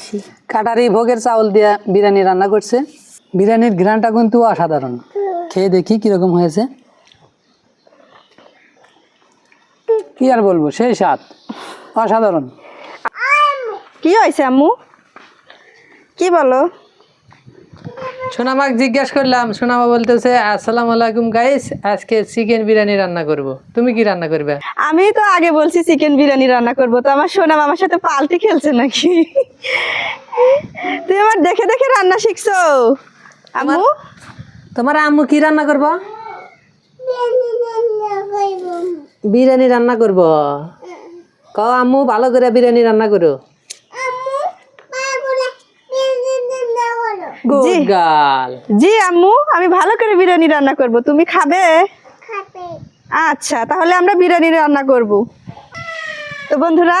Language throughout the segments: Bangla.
বেশি কাটারি ভোগের চাউল দিয়ে বিরিয়ানি রান্না করছে। বিরিয়ানির ঘ্রানটা কিন্তু অসাধারণ। খেয়ে দেখি কীরকম হয়েছে। কি আর বলব, সেই স্বাদ। অসাধারণ। কি হয়েছে আম্মু? কি বলো? সোনামাক জিজ্ঞেস করলাম সোনামা বলতেছে আসসালামু আলাইকুম গাইস আজকে চিকেন বিরিয়ানি রান্না করব। তুমি কি রান্না করবে? আমি তো আগে বলছি চিকেন বিরিয়ানি রান্না করব তো আমার সোনাম আমার সাথে পাল্টি খেলছে নাকি? তুই আমার দেখে দেখে রান্না শিখছো। আম্মু? তোমার আম্মু কি রান্না করব? বিরিয়ানি রান্না করব। কও আম্মু ভালো করে বিরিয়ানি রান্না করো। গুড জি। গার্ল। জি আম্মু আমি ভালো করে বিরিয়ানি রান্না করব। তুমি খাবে? আচ্ছা তাহলে আমরা বিরিয়ানি রান্না করব। তো বন্ধুরা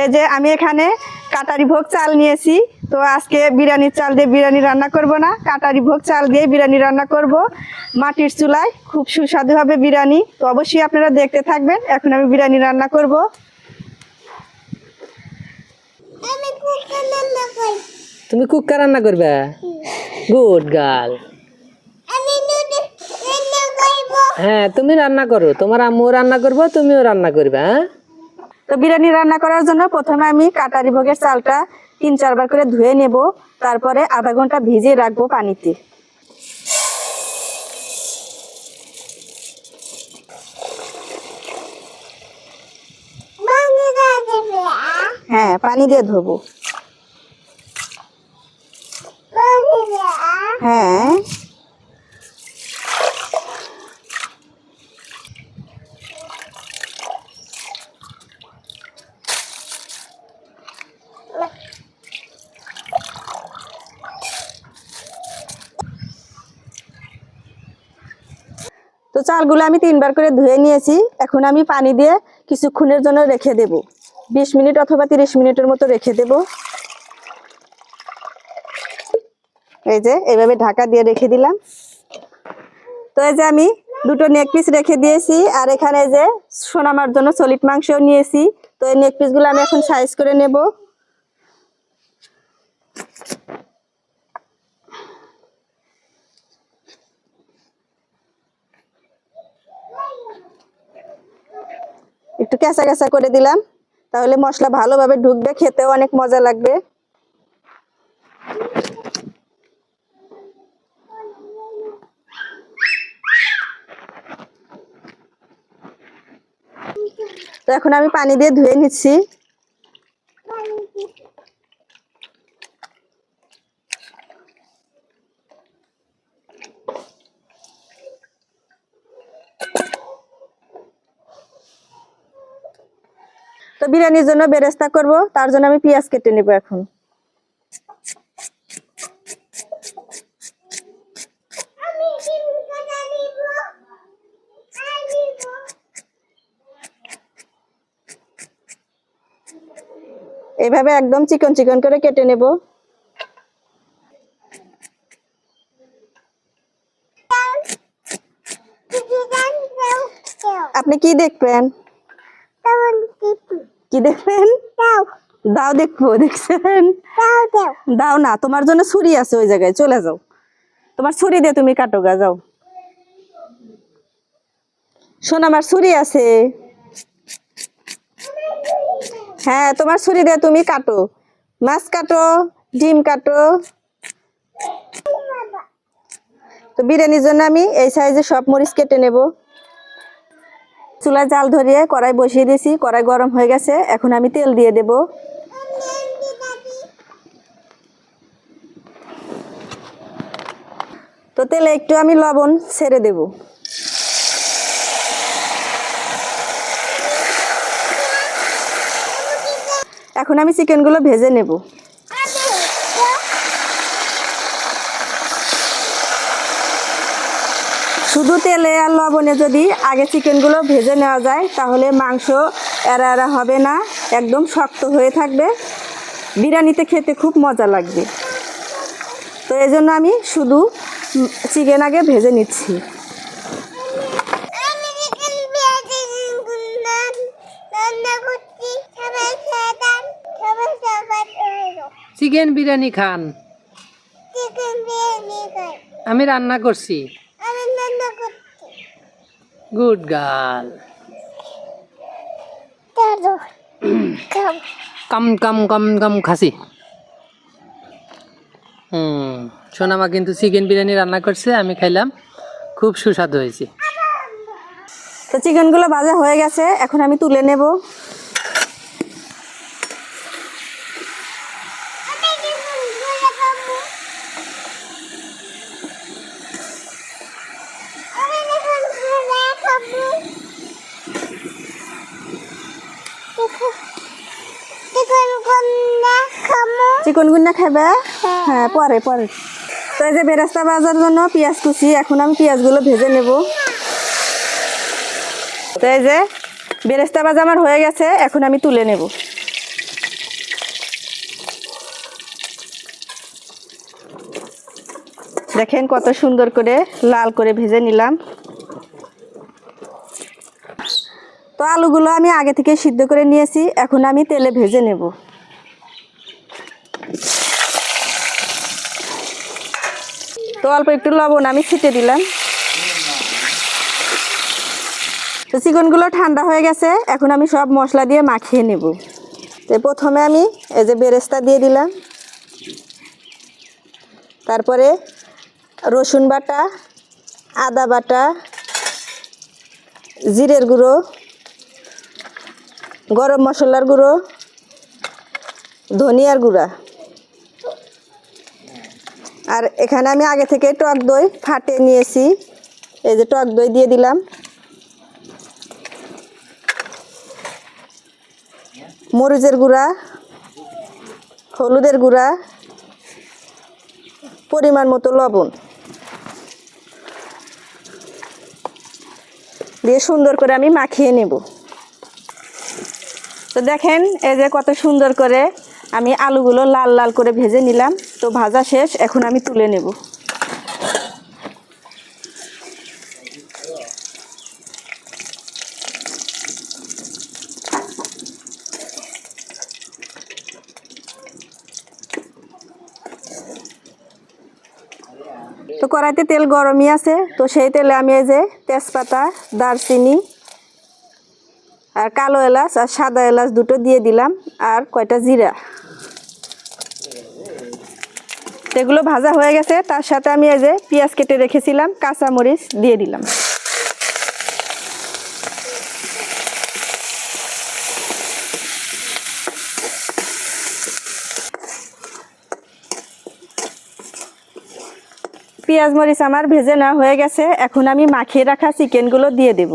এই যে আমি এখানে কাটারি ভোগ চাল নিয়েছি। তো আজকে বিরিয়ানির চাল দিয়ে বিরিয়ানি রান্না করব না। কাটারি ভোগ চাল দিয়ে বিরিয়ানি রান্না করব। মাটির চুলায় খুব সুস্বাদু হবে বিরিয়ানি। তো অবশ্যই আপনারা দেখতে থাকবেন। এখন আমি বিরিয়ানি রান্না করব। তুমি কুক্কা রান্না করবে? গুড গার্ল হ্যাঁ তুমি রান্না করো। তোমার আম্মু রান্না করব তুমিও রান্না করবে হ্যাঁ? তো বিরিয়ানি রান্না করার জন্য প্রথমে আমি কাটারি ভোগের চালটা তিন চারবার করে ধুয়ে নেব তারপরে আধা ঘণ্টা ভিজিয়ে রাখব পানিতে। হ্যাঁ পানি দিয়ে ধোবো। হ্যাঁ। তো চালগুলো আমি তিনবার করে ধুয়ে নিয়েছি। এখন আমি পানি দিয়ে কিছুক্ষণের জন্য রেখে দেব। বিশ মিনিট অথবা তিরিশ মিনিটের মতো রেখে দেব। এই যে এইভাবে ঢাকা দিয়ে রেখে দিলাম। তো এই যে আমি দুটো নেক পিস রেখে দিয়েছি, আর এখানে যে সোনামার জন্য সলিড মাংসও নিয়েছি। তো এই নেক পিসগুলো আমি এখন সাইজ করে নেব। একটু কেঁচা কেঁচা করে দিলাম, তাহলে মশলা ভালোভাবে ঢুকবে, খেতেও অনেক মজা লাগবে। তো এখন আমি পানি দিয়ে ধুয়ে নিচ্ছি। তো বিরিয়ানির জন্য বেরেস্তা করব, তার জন্য আমি পেঁয়াজ কেটে নেব এখন। এইভাবে একদম চিকন চিকন করে কেটে নেব। আপনি কি দেখবেন? কি দেখবেন? দাও দেখব, দেখছেন? দাও না, তোমার জন্য ছুরি আছে ওই জায়গায়, চলে যাও। তোমার ছুরি দিয়ে তুমি কাটো গা যাও। শোন, আমার ছুরি আছে। হ্যাঁ তোমার ছুরি দিয়ে তুমি কাটো। মাছ কাটো, ডিম কাটো। তো বিরিয়ানির জন্য আমি এই সাইজে সব মরিচ কেটে নেব। চুলায় জাল ধরিয়ে কড়াই বসিয়ে দিয়েছি, কড়াই গরম হয়ে গেছে। এখন আমি তেল দিয়ে দেব। তো তেলে একটু আমি লবণ ছেড়ে দেব। এখন আমি চিকেনগুলো ভেজে নেব। শুধু তেলে আর লবণে যদি আগে চিকেনগুলো ভেজে নেওয়া যায়, তাহলে মাংস এরা এরা হবে না, একদম শক্ত হয়ে থাকবে। বিরিয়ানিতে খেতে খুব মজা লাগবে। তো এই জন্য আমি শুধু চিকেন আগে ভেজে নিচ্ছি। চিকেন বিরিয়ানি খান। আমি রান্না করছি। Good girl. কম কম কম কম খাসি। হুম সোনামা কিন্তু চিকেন বিরিয়ানি রান্না করছে আমি খাইলাম। খুব সুস্বাদু হয়েছে। তো চিকেনগুলো ভাজা হয়ে গেছে এখন আমি তুলে নেব। চিকন গুন্না খাবে হ্যাঁ পরে পরে। তো এই যে বেরাস্তা ভাজার জন্য পেঁয়াজ কুচি এখন আমি পেঁয়াজগুলো ভেজে নেব। তো এই যে বেরেস্তা ভাজা আমার হয়ে গেছে এখন আমি তুলে নেব। দেখেন কত সুন্দর করে লাল করে ভেজে নিলাম। তো আলুগুলো আমি আগে থেকে সিদ্ধ করে নিয়েছি, এখন আমি তেলে ভেজে নেব। তো অল্প একটু লবণ আমি ছিটে দিলাম। তো চিকনগুলো ঠান্ডা হয়ে গেছে, এখন আমি সব মশলা দিয়ে মাখিয়ে নেব। তো প্রথমে আমি এই যে বেরেস্তা দিয়ে দিলাম। তারপরে রসুন বাটা, আদা বাটা, জিরের গুঁড়ো গরম মশলার গুঁড়ো, ধনিয়ার গুঁড়া। আর এখানে আমি আগে থেকে টক দই ফাটে নিয়েছি। এই যে টক দই দিয়ে দিলাম। মরিচের গুঁড়া, হলুদের গুঁড়া, পরিমাণ মতো লবণ। দিয়ে সুন্দর করে আমি মাখিয়ে নেব। তো দেখেন, এই যে কত সুন্দর করে আমি আলুগুলো লাল লাল করে ভেজে নিলাম। তো ভাজা শেষ, এখন আমি তুলে নেব। তো কড়াইতে তেল গরমই আছে, তো সেই তেলে আমি এই যে তেজপাতা, দারচিনি আর কালো এলাচ আর সাদা এলাচ দুটো দিয়ে দিলাম আর কয়টা জিরা। এগুলো ভাজা হয়ে গেছে, তার সাথে আমি এই যে পেঁয়াজ কেটে রেখেছিলাম কাঁচা মরিচ দিয়ে দিলাম। পেঁয়াজ মরিচ আমার ভেজে নেওয়া হয়ে গেছে, এখন আমি মাখিয়ে রাখা চিকেনগুলো দিয়ে দেব।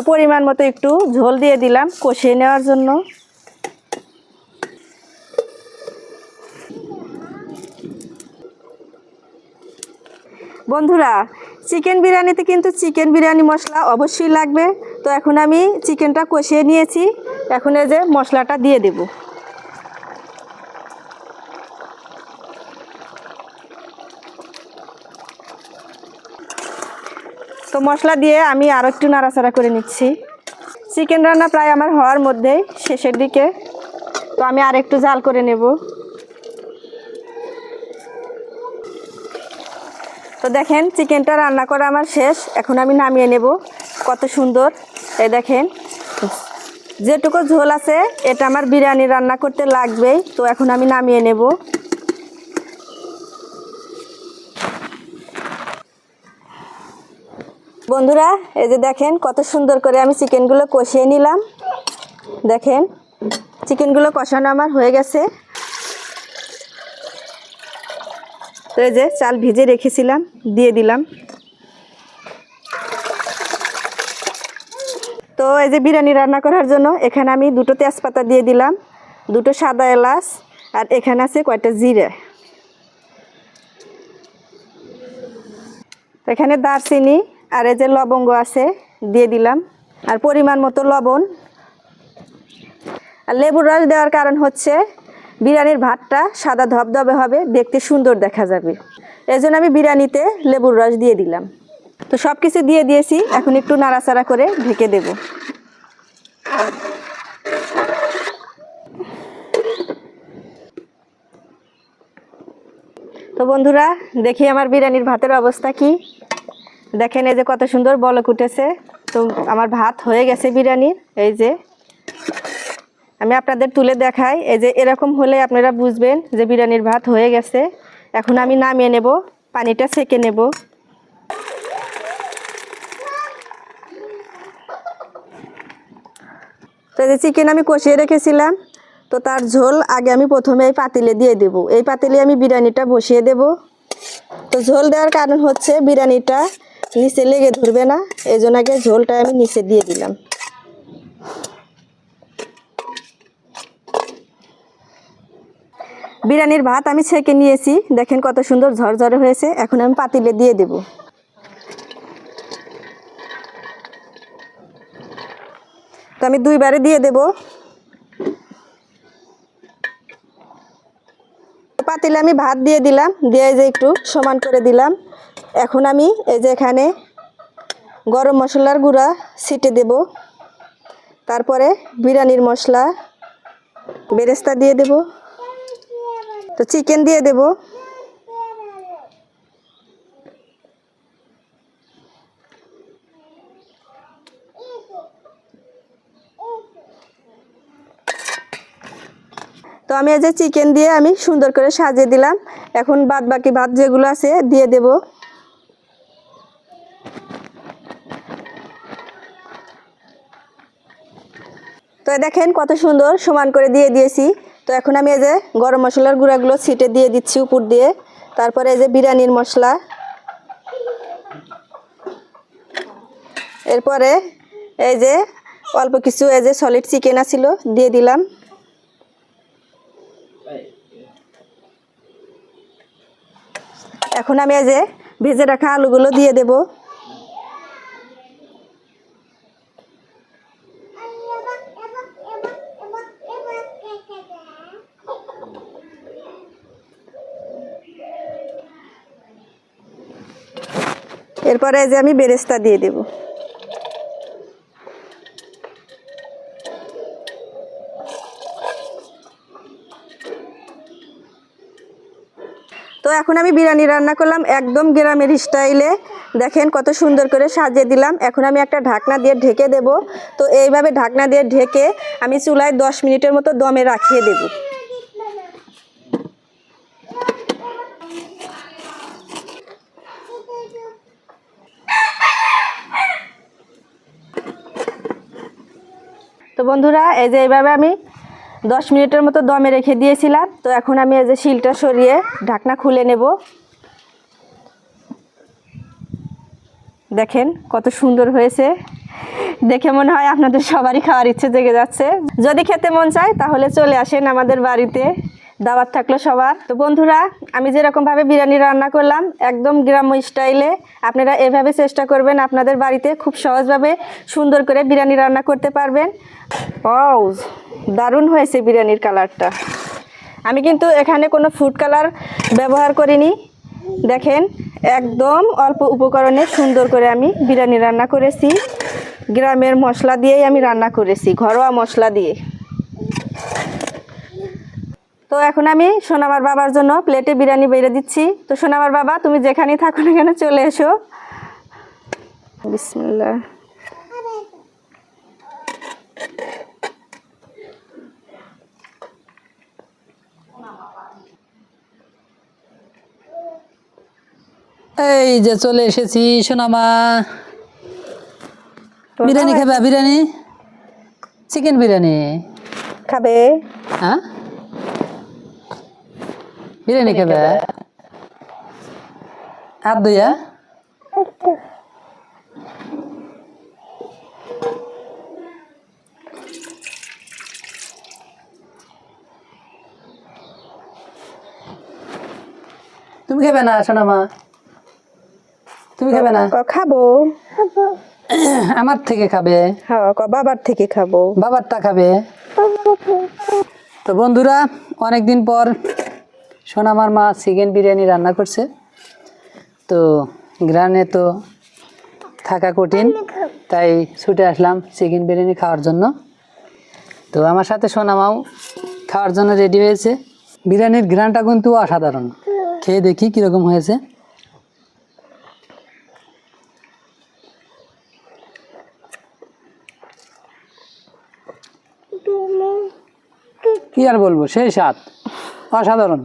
তো পরিমাণ মতো একটু ঝোল দিয়ে দিলাম কষিয়ে নেওয়ার জন্য। বন্ধুরা, চিকেন বিরিয়ানিতে কিন্তু চিকেন বিরিয়ানি মশলা অবশ্যই লাগবে। তো এখন আমি চিকেনটা কষিয়ে নিয়েছি। এখন এই যে মশলাটা দিয়ে দেব। তো মশলা দিয়ে আমি আরও একটু নাড়াচাড়া করে নিচ্ছি। চিকেন রান্না প্রায় আমার হওয়ার মধ্যেই শেষের দিকে। তো আমি আর একটু জাল করে নেব। তো দেখেন চিকেনটা রান্না করা আমার শেষ। এখন আমি নামিয়ে নেব। কত সুন্দর। এই দেখেন, যেটুকু ঝোল আছে, এটা আমার বিরিয়ানি রান্না করতে লাগবেই। তো এখন আমি নামিয়ে নেব। বন্ধুরা, এই যে দেখেন কত সুন্দর করে আমি চিকেনগুলো কষিয়ে নিলাম। দেখেন, চিকেনগুলো কষানো আমার হয়ে গেছে। তো এই যে চাল ভিজে রেখেছিলাম, দিয়ে দিলাম। তো এই যে বিরিয়ানি রান্না করার জন্য এখানে আমি দুটো তেজপাতা দিয়ে দিলাম, দুটো সাদা এলাচ, আর এখানে আছে কয়টা জিরে। এখানে দারচিনি আর এই যে লবঙ্গ আছে, দিয়ে দিলাম। আর পরিমাণ মতো লবণ। আর লেবুর রস দেওয়ার কারণ হচ্ছে, বিরিয়ানির ভাতটা সাদা ধবধবে হবে, দেখতে সুন্দর দেখা যাবে। এই জন্য আমি বিরিয়ানিতে লেবুর রস দিয়ে দিলাম। তো সব কিছু দিয়ে দিয়েছি, এখন একটু নাড়াচাড়া করে ঢেকে দেব। তো বন্ধুরা, দেখি আমার বিরিয়ানির ভাতের অবস্থা কি। দেখেন এই যে কত সুন্দর বলক উঠেছে। তো আমার ভাত হয়ে গেছে বিরিয়ানির। এই যে আমি আপনাদের তুলে দেখাই। এই যে এরকম হলে আপনারা বুঝবেন যে বিরিয়ানির ভাত হয়ে গেছে। এখন আমি নামিয়ে নেব, পানিটা সেকে নেব। তো যে চিকেন আমি কষিয়ে রেখেছিলাম। তো তার ঝোল আগে আমি প্রথমে এই পাতিলে দিয়ে দেব। এই পাতিলে আমি বিরিয়ানিটা বসিয়ে দেব। তো ঝোল দেওয়ার কারণ হচ্ছে বিরিয়ানিটা নিচে লেগে ধরবে না এই জন্য আগে ঝোলটা আমি নিচে দিয়ে দিলাম। বিরিয়ানির ভাত আমি ছেঁকে নিয়েছি, দেখেন কত সুন্দর ঝরঝরে হয়েছে, এখন আমি পাতিলে দিয়ে দেব। তো আমি দুইবারে দিয়ে দেব। পাতিলে আমি ভাত দিয়ে দিলাম, দিয়ে যে একটু সমান করে দিলাম। এখন আমি এই যে এখানে গরম মশলার গুঁড়া ছিটে দেব। তারপরে বিরিয়ানির মশলা বেরেস্তা দিয়ে দেব। তো চিকেন দিয়ে দেব। তো আমি এই যে চিকেন দিয়ে আমি সুন্দর করে সাজিয়ে দিলাম। এখন বাদ বাকি ভাত যেগুলো আছে দিয়ে দেব। তো দেখেন কত সুন্দর সমান করে দিয়ে দিয়েছি। তো এখন আমি এই যে গরম মশলার গুঁড়াগুলো ছিটে দিয়ে দিচ্ছি উপর দিয়ে। তারপরে এই যে বিরিয়ানির মশলা। এরপরে এই যে অল্প কিছু এই যে সলিড চিকেন আছিল, দিয়ে দিলাম। এখন আমি এই যে ভেজে রাখা আলুগুলো দিয়ে দেব। এরপরে যে আমি বেরেস্তা দিয়ে দেব। তো এখন আমি বিরিয়ানি রান্না করলাম একদম গ্রামের স্টাইলে। দেখেন কত সুন্দর করে সাজিয়ে দিলাম। এখন আমি একটা ঢাকনা দিয়ে ঢেকে দেব। তো এইভাবে ঢাকনা দিয়ে ঢেকে আমি চুলায় দশ মিনিটের মতো দমে রাখিয়ে দেব। তো বন্ধুরা, এই যে এইভাবে আমি দশ মিনিটের মতো দমে রেখে দিয়েছিলাম। তো এখন আমি এই যে শিলটা সরিয়ে ঢাকনা খুলে নেব। দেখেন কত সুন্দর হয়েছে। দেখে মনে হয় আপনাদের সবারই খাওয়ার ইচ্ছে জেগে যাচ্ছে। যদি খেতে মন চায় তাহলে চলে আসেন আমাদের বাড়িতে। দাওয়াত থাকল সবার। তো বন্ধুরা, আমি যেরকমভাবে বিরিয়ানি রান্না করলাম, একদম গ্রাম্য স্টাইলে আপনারা এভাবে চেষ্টা করবেন আপনাদের বাড়িতে খুব সহজভাবে সুন্দর করে বিরিয়ানি রান্না করতে পারবেন। ও দারুণ হয়েছে বিরিয়ানির কালারটা। আমি কিন্তু এখানে কোনো ফুড কালার ব্যবহার করিনি। দেখেন, একদম অল্প উপকরণে সুন্দর করে আমি বিরিয়ানি রান্না করেছি। গ্রামের মশলা দিয়েই আমি রান্না করেছি, ঘরোয়া মশলা দিয়ে। তো এখন আমি সোনামার বাবার জন্য প্লেটে বিরিয়ানি বেড়ে দিচ্ছি। তো সোনামার বাবা তুমি যেখানেই থাকো না কেন চলে এসো। বিসমিল্লাহ। এই যে চলে এসেছি সোনামা। বিরিয়ানি খাবে বিরিয়ানি? চিকেন বিরিয়ানি। খাবে। হ্যাঁ? বিরিয়ানি খাবে আর দুইয়া? তুমি খাবে না সোনামা তুমি খাবে না? ক খাব। আমার থেকে খাবে। হ্যাঁ ক বাবার থেকে খাব। বাবারটা খাবে। তো বন্ধুরা অনেক দিন পর সোনামার মা চিকেন বিরিয়ানি রান্না করছে। তো গ্রানে তো থাকা কঠিন তাই ছুটে আসলাম চিকেন বিরিয়ানি খাওয়ার জন্য। তো আমার সাথে সোনামাও খাওয়ার জন্য রেডি হয়েছে। বিরিয়ানির ঘ্রানটা কিন্তু অসাধারণ। খেয়ে দেখি কীরকম হয়েছে। কি আর বলব সেই স্বাদ। অসাধারণ।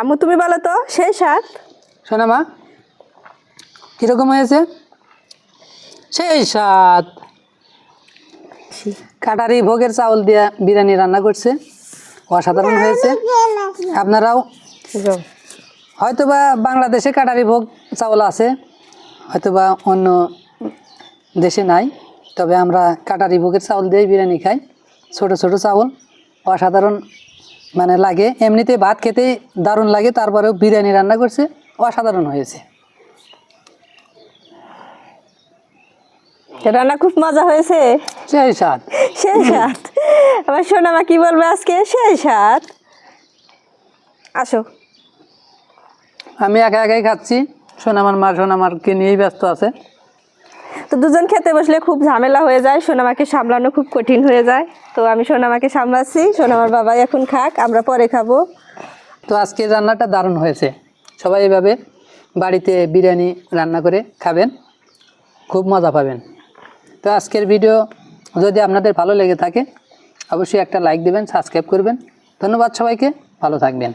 আম্মু তুমি বলো তো সেই স্বাদ? শোনা মা কীরকম হয়েছে? সেই স্বাদ। কাটারি ভোগের চাউল দিয়ে বিরিয়ানি রান্না করছে অসাধারণ হয়েছে। আপনারাও? হয়তোবা বাংলাদেশে কাটারি ভোগ চাউল আছে হয়তোবা অন্য দেশে নাই তবে আমরা কাটারি ভোগের চাউল দিয়ে বিরিয়ানি খাই। ছোট ছোট চাউল অসাধারণ মানে লাগে এমনিতে ভাত খেতে দারুণ লাগে তারপরেও বিরিয়ানি রান্না করছে অসাধারণ হয়েছে। রান্না খুব মজা হয়েছে? সেই স্বাদ। সেই স্বাদ। আমার সোনামা কি বলবে আজকে? সেই স্বাদ। আসো। আমি একা একাই খাচ্ছি সোনামার মা সোনামারকে নিয়েই ব্যস্ত আছে। তো দুজন খেতে বসলে খুব ঝামেলা হয়ে যায়, সোনামাকে সামলানো খুব কঠিন হয়ে যায়। তো আমি সোনামাকে সামলাচ্ছি, সোনামার বাবা এখন খাক, আমরা পরে খাব। তো আজকের রান্নাটা দারুণ হয়েছে। সবাই এভাবে বাড়িতে বিরিয়ানি রান্না করে খাবেন, খুব মজা পাবেন। তো আজকের ভিডিও যদি আপনাদের ভালো লেগে থাকে, অবশ্যই একটা লাইক দেবেন, সাবস্ক্রাইব করবেন। ধন্যবাদ সবাইকে, ভালো থাকবেন।